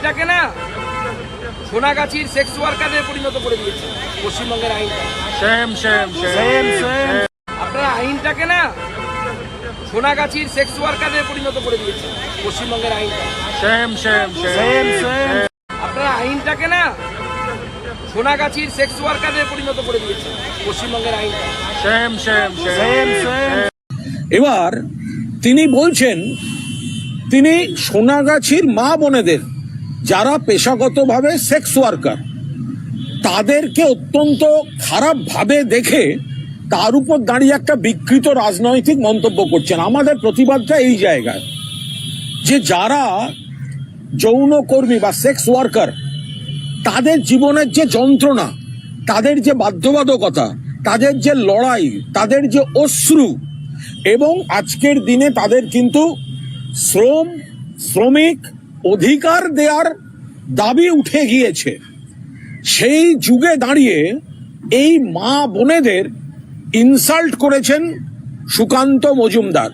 আইনটাকে না সোনাগাছির সেক্স ওয়ার্কারে পরিণত করে দিয়েছে পশ্চিমবঙ্গের আইনটা। আপনারা আইনটাকে না সোনাগাছির সেক্স ওয়ার্কারে পরিণত করে দিয়েছে পশ্চিমবঙ্গের আইনটা। আপনারা আইনটাকে না সোনাগাছির সেক্স ওয়ার্কারে পরিণত করে দিয়েছে পশ্চিমবঙ্গের আইনটা. এবার তিনি বলছেন তিনি সোনাগাছির মা বোনেদের যারা পেশাগতভাবে সেক্স ওয়ার্কার তাদেরকে অত্যন্ত খারাপভাবে দেখে তার উপর দাঁড়িয়ে একটা বিকৃত রাজনৈতিক মন্তব্য করছেন। আমাদের প্রতিবাদটা এই জায়গায় যে যারা যৌনকর্মী বা সেক্স ওয়ার্কার তাদের জীবনের যে যন্ত্রণা, তাদের যে বাধ্যবাধকতা, তাদের যে লড়াই, তাদের যে অশ্রু এবং আজকের দিনে তাদের কিন্তু শ্রম, শ্রমিক অধিকার দেওয়ার দাবি উঠে গিয়েছে। সেই যুগে দাঁড়িয়ে এই মা বোনেদের ইনসাল্ট করেছেন সুকান্ত মজুমদার।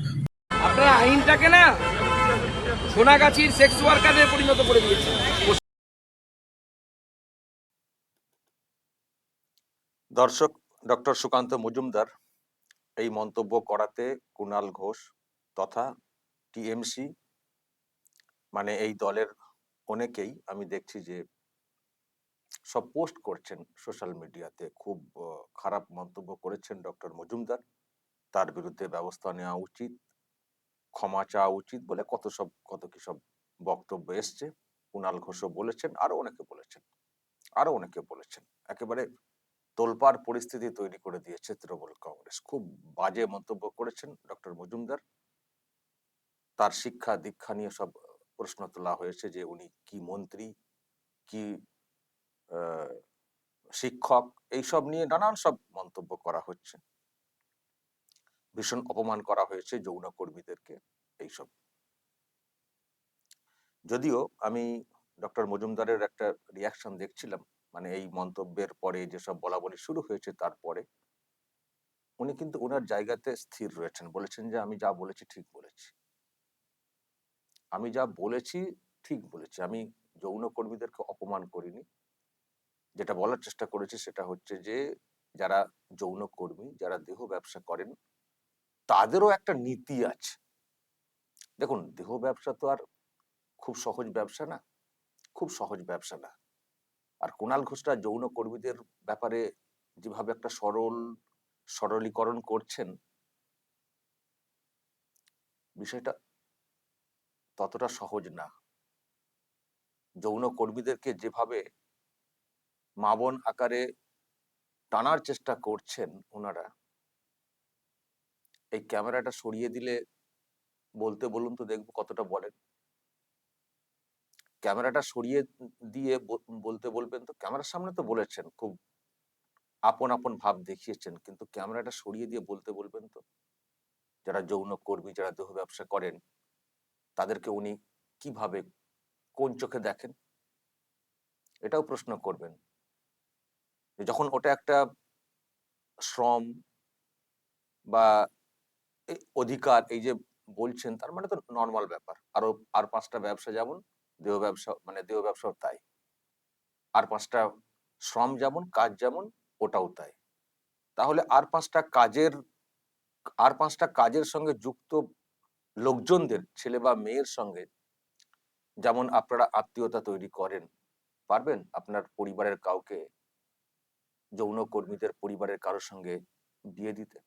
আপনারা আইনটাকে না সোনাগাছির সেক্স ওয়ার্কারে পরিণত করে দিয়েছে দর্শক ডক্টর সুকান্ত মজুমদার এই মন্তব্য করাতে কুণাল ঘোষ তথা টিএমসি মানে এই দলের অনেকেই আমি দেখছি যে সব পোস্ট করছেন সোশ্যাল মিডিয়াতে। খুব খারাপ মন্তব্য করেছেন ডক্টর মজুমদার। তার বিরুদ্ধে ব্যবস্থা নেওয়া উচিত, ক্ষমা চাওয়া উচিত বলে কত সব, কত কি সব বক্তব্য এসছে। কুণাল ঘোষও বলেছেন, আরও অনেকে বলেছেন, আরও অনেকে বলেছেন। একেবারে তোলপাড় পরিস্থিতি তৈরি করে দিয়েছে তৃণমূল কংগ্রেস। খুব বাজে মন্তব্য করেছেন ডক্টর মজুমদার। তার শিক্ষা দীক্ষা নিয়ে সব প্রশ্ন তোলা হয়েছে যে উনি কি মন্ত্রী, কি শিক্ষক, এইসব নিয়ে নানান সব মন্তব্য করা হচ্ছে। ভীষণ অপমান করা হয়েছে যৌন কর্মীদেরকে এইসব। যদিও আমি ডক্টর মজুমদারের একটা রিয়াকশন দেখছিলাম মানে এই মন্তব্যের পরে যেসব বলা বলি শুরু হয়েছে তারপরে, উনি কিন্তু ওনার জায়গাতে স্থির রয়েছেন, বলেছেন যে আমি যা বলেছি ঠিক বলেছি। আমি যা বলেছি ঠিক বলেছি। আমি যৌন কর্মীদেরকে অপমান করিনি। যেটা বলার চেষ্টা করেছি সেটা হচ্ছে যে, যারা যৌন কর্মী যারা দেহ ব্যবসা করেন, তাদেরও একটা নীতি আছে। দেখুন, দেহ ব্যবসা তো আর খুব সহজ ব্যবসা না। খুব সহজ ব্যবসা না। আর কুণাল ঘোষরা যৌন কর্মীদের ব্যাপারে যেভাবে একটা সরল, সরলীকরণ করছেন, বিষয়টা ততটা সহজ না। যৌন কর্মীদেরকে যেভাবে মাবন আকারে টানার চেষ্টা করছেন ওনারা, এই ক্যামেরাটা সরিয়ে দিলে বলতে বলুন তো দেখব কতটা বলেন। ক্যামেরাটা সরিয়ে দিয়ে বলতে বলবেন তো ক্যামেরার সামনে তো বলেছেন, খুব আপন আপন ভাব দেখিয়েছেন, কিন্তু ক্যামেরাটা সরিয়ে দিয়ে বলতে বলবেন তো? যারা যৌন কর্মী, যারা দেহ ব্যবসা করেন তাদেরকে উনি কীভাবে কোন চোখে দেখেন? এটাও প্রশ্ন করবেন। যখন ওটা একটা শ্রম বা অধিকার, এই যে বলছেন, তার মানে তো নর্মাল ব্যাপার। আরও, আর পাঁচটা ব্যবসা যেমন, দেহ ব্যবসা মানে দেহ ব্যবসাও তাই। আর পাঁচটা শ্রম যেমন, কাজ যেমন, ওটাও তাই। তাহলে আর পাঁচটা কাজের, আর পাঁচটা কাজের সঙ্গে যুক্ত লোকজনদের, ছেলে বা মেয়ের সঙ্গে যেমন আপনারা আত্মীয়তা তৈরি করেন, পারবেন? আপনার পরিবারের কাউকে, যৌন কর্মীদের পরিবারের কারোর সঙ্গে বিয়ে দিতে?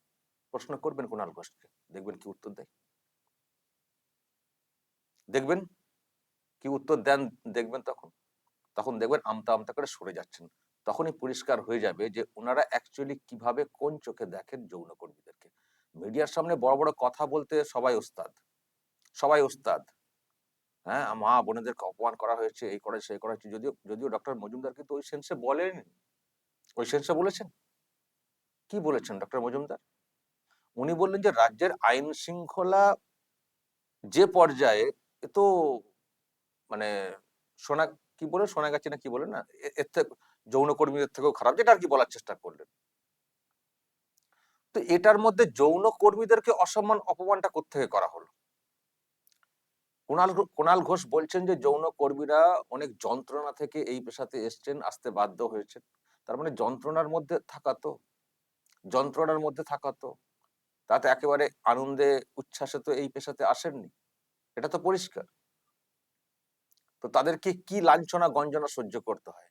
প্রশ্ন করবেন কুণাল ঘোষকে। দেখবেন কি উত্তর দেয়? দেখবেন? কি উত্তর দেন দেখবেন তখন? তখন দেখবেন আমতা আমতা করে সরে যাচ্ছেন। তখনই পরিষ্কার হয়ে যাবে যে ওনারা অ্যাকচুয়ালি কীভাবে কোন চোখে দেখেন যৌন কর্মীদেরকে মিডিয়ার সামনে বড় বড় কথা বলতে সবাই ওস্তাদ। সবাই ওস্তাদ। হ্যাঁ মা বোনেদেরকে অপমান করা হয়েছে, এই করা সেই করা হয়েছে। যদিও যদিও ডক্টর মজুমদার কিন্তু ওই সেন্সে বলেন। ওই সেন্সে বলেছেন? কি বলেছেন ডক্টর মজুমদার? উনি বললেন যে, রাজ্যের আইন শৃঙ্খলা যে পর্যায়ে এ তো মানে সোনা, কি বলে, সোনাগাছি না কি বলে না? এর থেকে, যৌনকর্মীদের থেকেও খারাপ, যেটা আর কি বলার চেষ্টা করলেন। তো এটার মধ্যে যৌন কর্মীদেরকে অসম্মান অপমানটা কোত্থেকে করা হলো? কুণাল কুণাল ঘোষ বলছেন যে যৌন কর্মীরা অনেক যন্ত্রণা থেকে এই পেশাতে এসছেন, আসতে বাধ্য হয়েছেন। তার মানে যন্ত্রণার মধ্যে থাকা তো। যন্ত্রণার মধ্যে থাকা তো। তাতে একেবারে আনন্দে, উচ্ছ্বাসে তো এই পেশাতে আসেননি। এটা তো পরিষ্কার। তো তাদেরকে কি লাঞ্ছনা গঞ্জনা সহ্য করতে হয়?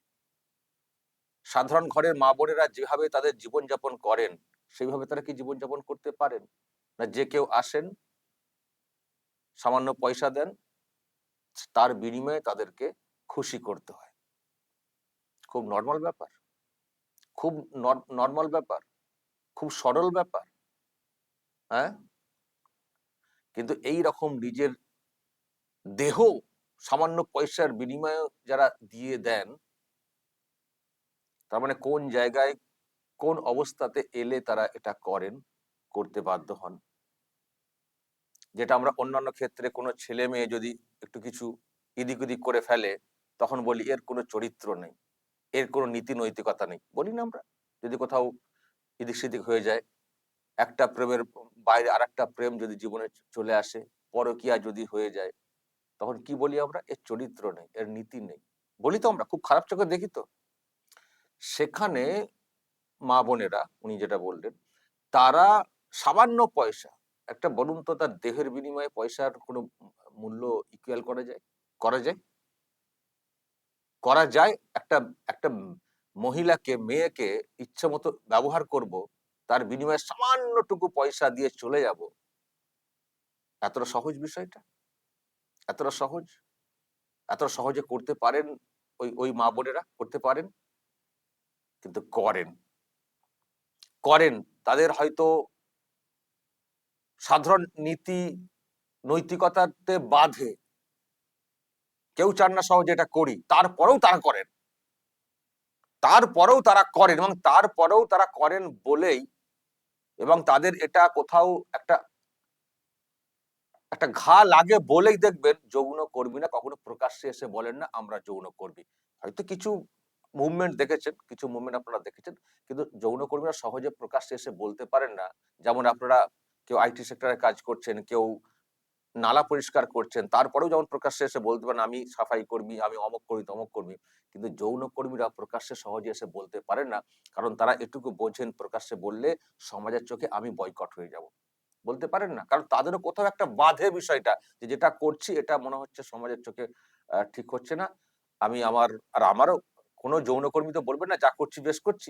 সাধারণ ঘরের মা বোনেরা যেভাবে তাদের জীবনযাপন করেন সেইভাবে তারা কি জীবনযাপন করতে পারেন? না যে কেউ আসেন, সামান্য পয়সা দেন, তার বিনিময়ে তাদেরকে খুশি করতে হয়। খুব নর্মাল ব্যাপার। খুব নর্মাল ব্যাপার। খুব সরল ব্যাপার। হ্যাঁ? কিন্তু এই রকম নিজের দেহ সামান্য পয়সার বিনিময়ে যারা দিয়ে দেন, তার মানে কোন জায়গায় কোন অবস্থাতে এলে তারা এটা করেন, করতে বাধ্য হন। যেটা আমরা অন্যান্য ক্ষেত্রে কোনো ছেলে মেয়ে যদি একটু কিছু ইদিক উদিক করে ফেলে, তখন বলি, এর কোনো চরিত্র নেই, এর কোনো নীতি নৈতিকতা নেই। বলি না আমরা, যদি কোথাও এদিক সেদিক হয়ে যায়, একটা প্রেমের বাইরে আর একটা প্রেম যদি জীবনে চলে আসে, পরকিয়া যদি হয়ে যায়, তখন কি বলি আমরা? এর চরিত্র নেই, এর নীতি নেই। বলি তো আমরা, খুব খারাপ চোখে দেখি তো। সেখানে মা বোনেরা, উনি যেটা বললেন, তারা সামান্য পয়সা, একটা বলুন তো তার দেহের বিনিময়ে পয়সার কোনো মূল্য ইকুয়াল করা যায়? করা যায়? করা যায়? একটা একটা মহিলাকে, মেয়েকে ইচ্ছে মতো ব্যবহার করব, তার বিনিময়ে সামান্যটুকু পয়সা দিয়ে চলে যাব। এতটা সহজ বিষয়টা? এতটা সহজ? এতটা সহজে করতে পারেন ওই ওই মা বোনেরা? করতে পারেন? কিন্তু করেন। করেন, তাদের হয়তো সাধারণ নীতি, নৈতিকতাতে বাধে। কেউ চান না সহজে এটা করি, তারপরেও তারা করেন। তারপরেও তারা করেন এবং তারপরেও তারা করেন বলেই এবং তাদের এটা কোথাও একটা একটা ঘা লাগে বলেই দেখবেন যৌন কর্মীরা কখনো প্রকাশ্যে এসে বলেন না, আমরা যৌন কর্মী হয়তো কিছু মুভমেন্ট দেখেছেন, কিছু মুভমেন্ট আপনারা দেখেছেন, কিন্তু যৌন কর্মীরা সহজে প্রকাশ্যে এসে বলতে পারেন না। যেমন আপনারা কেউ আইটি সেক্টরে কাজ করছেন, কেউ নালা পরিষ্কার করছেন, তারপরেও যেমন প্রকাশ্যে এসে বলতে পারেন, আমি সাফাই কর্মী, আমি অমক কর্মী তমক কর্মী। কিন্তু যৌন কর্মীরা প্রকাশ্যে সহজে এসে বলতে পারেন না, কারণ তারা এটুকু বোঝেন প্রকাশ্যে বললে সমাজের চোখে আমি বয়কট হয়ে যাব। বলতে পারেন না, কারণ তাদেরও কোথাও একটা বাধে বিষয়টা যে, যেটা করছি, এটা মনে হচ্ছে সমাজের চোখে ঠিক হচ্ছে না। আমি আমার, আর আমারও কোনো যৌনকর্মী তো বলবে না, যা করছি বেশ করছি।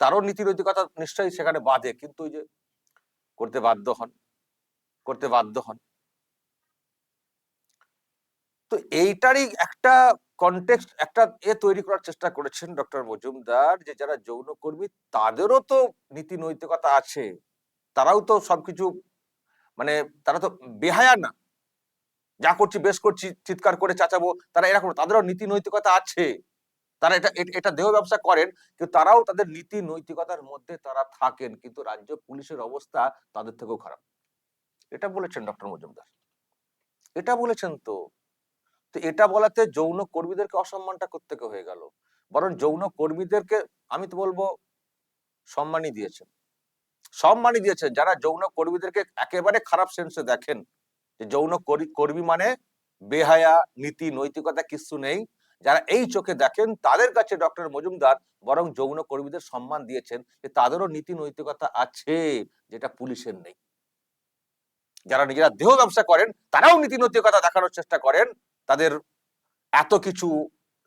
তারও নীতি নৈতিকতা নিশ্চয়ই সেখানে বাধে, কিন্তু ওই যে করতে বাধ্য হন, করতে বাধ্য হন। তো এইটারই একটা কন্টেক্সট একটা এ তৈরি করার চেষ্টা করেছেন ডক্টর মজুমদার, যে যারা যৌনকর্মী, তাদেরও তো নীতি নৈতিকতা আছে। তারাও তো সবকিছু মানে তারা তো বেহায়া না। যা করছি বেশ করছি, চিৎকার করে চাচাবো। তারা এরকম তাদেরও নীতি নৈতিকতা আছে। তারা এটা এটা দেহ ব্যবসা করেন, কিন্তু তারাও তাদের নীতি নৈতিকতার মধ্যে তারা থাকেন, কিন্তু রাজ্য পুলিশের অবস্থা তাদের থেকেও খারাপ। এটা বলেছেন ডক্টর মজুমদার। এটা বলেছেন তো। তো এটা বলাতে যৌন কর্মীদেরকে অসম্মানটা কোত্থেকে হয়ে গেল? বরং যৌন কর্মীদেরকে, আমি তো বলব, সম্মানই দিয়েছেন। সম্মানই দিয়েছেন। যারা যৌন কর্মীদেরকে একেবারে খারাপ সেন্সে দেখেন, যে যৌন করি- কর্মী মানে বেহায়া, নীতি, নৈতিকতা কিছু নেই যারা এই চোখে দেখেন, তাদের কাছে ডক্টর মজুমদার বরং যৌন কর্মীদের সম্মান দিয়েছেন যে তাদেরও নীতি নৈতিকতা আছে, যেটা পুলিশের নেই। যারা নিজেরা দেহ ব্যবসা করেন, তারাও নীতি নৈতিকতা দেখানোর চেষ্টা করেন। তাদের এত কিছু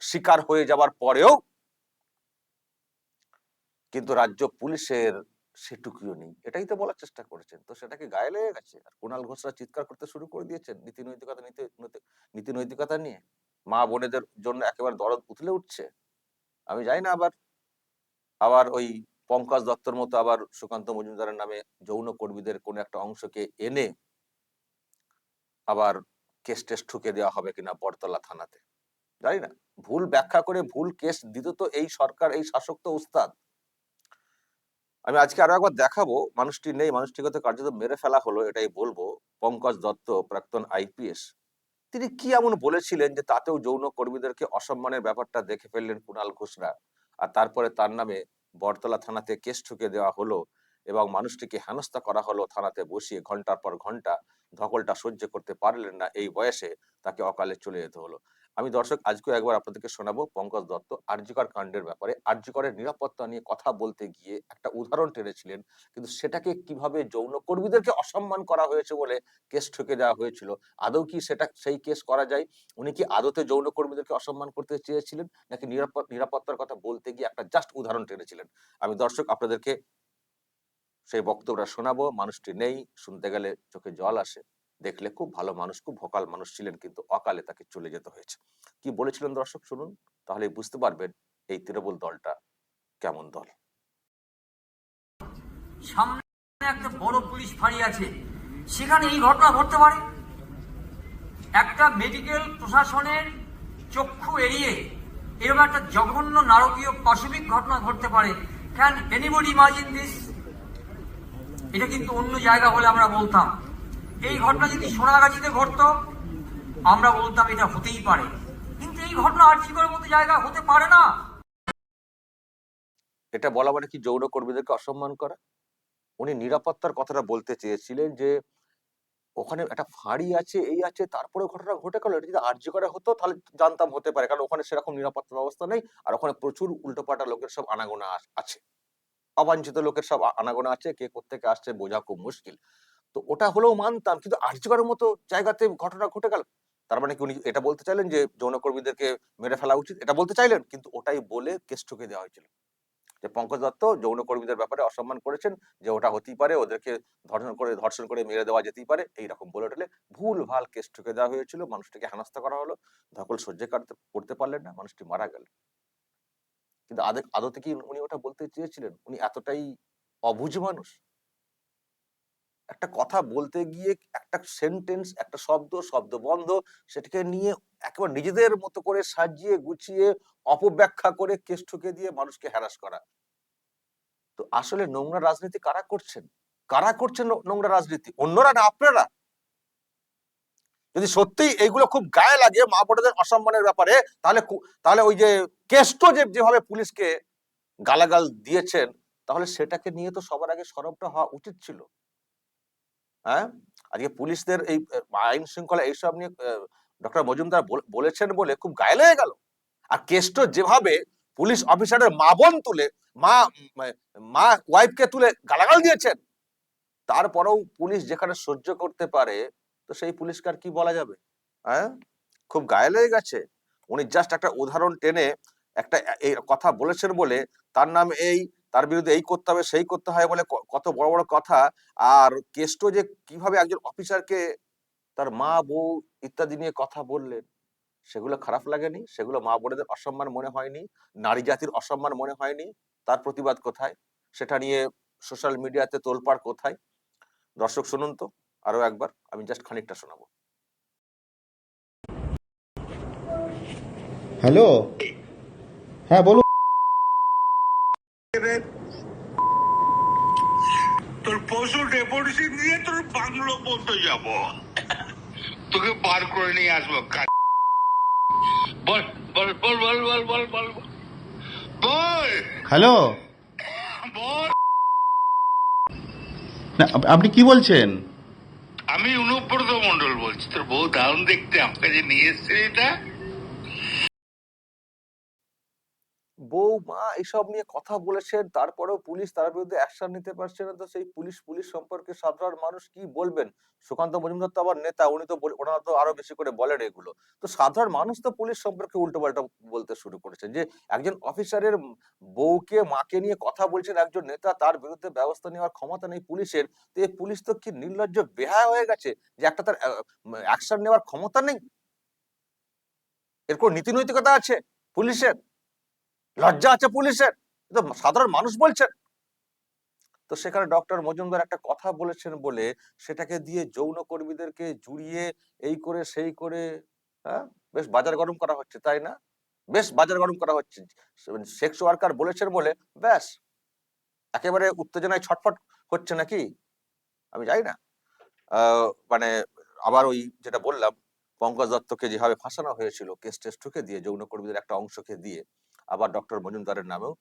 শিকার হয়ে যাওয়ার পরেও কিন্তু রাজ্য পুলিশের সেটুকুও নেই। এটাই তো বলার চেষ্টা করেছেন। তো সেটাকে গায়ে লেগে গেছে? আর কুণাল ঘোষরা চিৎকার করতে শুরু করে দিয়েছেন নীতি নৈতিকতা নীতি নীতি নৈতিকতা নিয়ে? মা বোনেদের জন্য একেবারে দরদ উতলে উঠছে। আমি জানি না আবার আবার ওই পঙ্কজ দত্তর মতো আবার সুকান্ত মজুমদারের নামে যৌন কর্মীদের কোনো একটা অংশকে এনে আবার কেস টেস ঠুকে দেওয়া হবে কিনা বটতলা থানাতে। জানি না, ভুল ব্যাখ্যা করে ভুল কেস দিত তো এই সরকার, এই শাসক তো উস্তাদ। আমি আজকে আরও একবার দেখাবো, মানুষটি নেই, মানুষটিকে তো কার্যত মেরে ফেলা হলো, এটাই বলব। পঙ্কজ দত্ত, প্রাক্তন আইপিএস তিনি কি এমন বলেছিলেন যে তাতেও যৌন কর্মীদেরকে অসম্মানের ব্যাপারটা দেখে ফেললেন কুণাল ঘোষরা? আর তারপরে তার নামে বটতলা থানাতে কেস ঠুকে দেওয়া হলো এবং মানুষটিকে হেনস্থা করা হলো থানাতে বসিয়ে ঘণ্টার পর ঘণ্টা ধকলটা সহ্য করতে পারলেন না। এই বয়সে তাকে অকালে চলে যেতে হলো। আমি দর্শক আজকে একবার আপনাদেরকে শোনাবো পঙ্কজ দত্ত, আরজিকর কাণ্ডের ব্যাপারে। আরজিকরের নিরাপত্তা নিয়ে কথা বলতে গিয়ে একটা উদাহরণ টেনেছিলেন, কিন্তু সেটাকে কীভাবে যৌন কর্মীদেরকে অসম্মান করা হয়েছে বলে কেস ঠুকে দেওয়া হয়েছিল, আদৌ কি সেটা, সেই কেস করা যায়? উনি কি আদতে যৌন কর্মীদেরকে অসম্মান করতে চেয়েছিলেন, নাকি নিরাপত্তার কথা বলতে গিয়ে একটা জাস্ট উদাহরণ টেনেছিলেন? আমি দর্শক, আপনাদেরকে সেই বক্তব্যটা শোনাবো, মানুষটি নেই, শুনতে গেলে চোখে জল আসে। দেখলে খুব ভালো মানুষ, খুব ভোকাল মানুষ ছিলেন কিন্তু অকালে তাকে চলে যেতে হয়েছে। কি বলেছিলেন দর্শক শুনুন? তাহলে বুঝতে পারবেন এই তৃণমূল দলটা কেমন দল। সামনে একটা বড় পুলিশ ফাঁড়ি আছে। সেখানে এই ঘটনা ঘটতে পারে? একটা মেডিকেল প্রশাসনের চক্ষু এড়িয়ে এরকম একটা জঘন্য নারকীয় পাশবিক ঘটনা ঘটতে পারে। ক্যান এনিবডি ইমাজিন দিস এটা কিন্তু অন্য জায়গা হলে আমরা বলতাম। এই ঘটনা যদি সোনাগাছিতে ঘটতো, আমরা বলতাম এটা হতেই পারে। কিন্তু এই ঘটনা আর্চিকরের মতো জায়গা হতে পারে না। এটা বলা মানে কি যৌন কর্মীদেরকে অসম্মান করা? উনি নিরাপত্তার কথাটা বলতে চেয়েছিলেন যে, ওখানে একটা ফাঁড়ি আছে, এই আছে তারপরে ঘটনা ঘটে গেল। এটা যদি আর্য করে হতো, তাহলে জানতাম হতে পারে, কারণ ওখানে সেরকম নিরাপত্তা ব্যবস্থা নেই, আর ওখানে প্রচুর উল্টোপাল্টা লোকের সব আনাগোনা আছে। অবাঞ্ছিত লোকের সব আনাগোনা আছে, কে কোত্থেকে আসছে বোঝা খুব মুশকিল। তো ওটা হলেও মানতাম। কিন্তু আর্যকরের মতো জায়গাতে ঘটনা ঘটে গেল। তার মানে কি উনি এটা বলতে চাইলেন যে, যৌনকর্মীদেরকে মেরে ফেলা উচিত? এটা বলতে চাইলেন, কিন্তু ওটাই বলে কেস ঠুকে দেওয়া হয়েছিল। যে পঙ্কজ দত্ত যৌনকর্মীদের ব্যাপারে অসম্মান করেছেন যে, ওটা হতেই পারে, ওদেরকে ধর্ষণ করে ধর্ষণ করে মেরে দেওয়া যেতেই পারে এইরকম বলে উঠলে ভুল ভালো কেস ঠুকে দেওয়া হয়েছিল। মানুষটিকে হেনস্থা করা হলো। ধকল সহ্য করতে পারলেন না, মানুষটি মারা গেল। কিন্তু আদে- আদতে কি উনি ওটা বলতে চেয়েছিলেন? উনি এতটাই অবুঝ মানুষ একটা কথা বলতে গিয়ে একটা সেন্টেন্স একটা শব্দ শব্দ বন্ধ, সেটাকে নিয়ে একেবারে নিজেদের মতো করে সাজিয়ে, গুছিয়ে, অপব্যাখ্যা করে কেস ঠুকে দিয়ে মানুষকে হ্যারাস করা। তো আসলে নোংরা রাজনীতি কারা করছেন? কারা করছেন নোংরা রাজনীতি? অন্যরা না, আপনারা? যদি সত্যি এইগুলো খুব গায়ে লাগে, মা বোনদের অসম্মানের ব্যাপারে, তাহলে তাহলে ওই যে কেষ্ট যে যেভাবে পুলিশকে গালাগাল দিয়েছেন, তাহলে সেটাকে নিয়ে তো সবার আগে সরবটা হওয়া উচিত ছিল। হ্যাঁ? আজকে পুলিশদের এই আইন শৃঙ্খলা এইসব নিয়ে ডক্টর মজুমদার বল- বলেছেন বলে খুব গায়ে লেগে গেল। আর কেষ্ট যেভাবে পুলিশ অফিসারের মা বোন তুলে, মা মা ওয়াইফকে তুলে গালাগাল দিয়েছেন, তারপরেও পুলিশ যেখানে সহ্য করতে পারে, তো সেই পুলিশকে আর কি বলা যাবে? হ্যাঁ? খুব গায়ে লেগে গেছে। উনি জাস্ট একটা উদাহরণ টেনে একটা এই কথা বলেছেন বলে, তার নাম এই তার বিরুদ্ধে এই করতে হবে, সেই করতে হয় বলে কত বড় বড় কথা। আর কেষ্ট যে কীভাবে একজন অফিসারকে তার মা, বউ ইত্যাদি নিয়ে কথা বললেন, সেগুলো খারাপ লাগেনি, সেগুলো মা বোনেদের অসম্মান মনে হয়নি, নারী জাতির অসম্মান মনে হয়নি, তার প্রতিবাদ কোথায়? সেটা নিয়ে সোশ্যাল মিডিয়াতে তোলপাড় কোথায়? দর্শক শুনুন তো আরও একবার, আমি জাস্ট খানিকটা শোনাবো। হ্যালো? হ্যাঁ বলুন। তোর পশু ডেপুটেশন নিয়ে তোর বাংলো পর্যন্ত যাব। তোকে বার করে নিয়ে আসব বল বল বল বল বল বল বল বল। বল! হ্যালো? বল! না আপনি কি বলছেন? আমি অনুব্রত মন্ডল বলছি। তোর বউ দারুণ দেখতে আমাকে যে নিয়ে এসছে এটা। বউ মা এইসব নিয়ে কথা বলেছেন, তারপরেও পুলিশ তার বিরুদ্ধে অ্যাকশন নিতে পারছে না। তো সেই পুলিশ পুলিশ সম্পর্কে সাধারণ মানুষ কি বলবেন? সুকান্ত মজুমদার তো আবার নেতা, উনি তো ওনারা তো আরও বেশি করে বলেন এগুলো। তো সাধারণ মানুষ তো পুলিশ সম্পর্কে উল্টো পাল্টা বলতে শুরু করেছে যে, একজন অফিসারের বউকে, মাকে নিয়ে কথা বলছেন একজন নেতা, তার বিরুদ্ধে ব্যবস্থা নেওয়ার ক্ষমতা নেই পুলিশের। তো এই পুলিশ তো কি নির্লজ্জ বেহায়া হয়ে গেছে যে একটা তার অ্যাকশন নেওয়ার ক্ষমতা নেই? এর কোন নীতি নৈতিকতা আছে পুলিশের? লজ্জা আছে পুলিশের। তো সাধারণ মানুষ বলছেন। তো সেখানে ডক্টর মজুমদার একটা কথা বলেছেন বলে সেটাকে দিয়ে যৌন কর্মীদেরকে জুড়িয়ে এই করে সেই করে হ্যাঁ? বেশ বাজার গরম করা হচ্ছে, তাই না? বেশ বাজার গরম করা হচ্ছে। সেক্স ওয়ার্কার বলেছেন বলে, ব্যাস। একেবারে উত্তেজনায় ছটফট হচ্ছে নাকি? আমি জানি না। মানে আবার ওই যেটা বললাম, পঙ্কজ দত্তকে যেভাবে ফাঁসানো হয়েছিল, কেস টেস ঠুকে দিয়ে যৌন কর্মীদের একটা অংশকে দিয়ে আবার ডক্টর মজুমদারের নামেও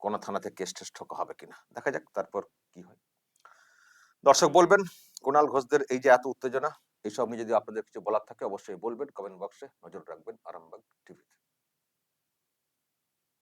কোনো থানাতে কেস টেস ঠোকা হবে কিনা? দেখা যাক তারপর কি হয়। দর্শক বলবেন কুণাল ঘোষদের এই যে এত উত্তেজনা এইসব নিয়ে যদি আপনাদের কিছু বলার থাকে অবশ্যই বলবেন কমেন্ট বক্সে নজর রাখবেন আরামবাগ টিভি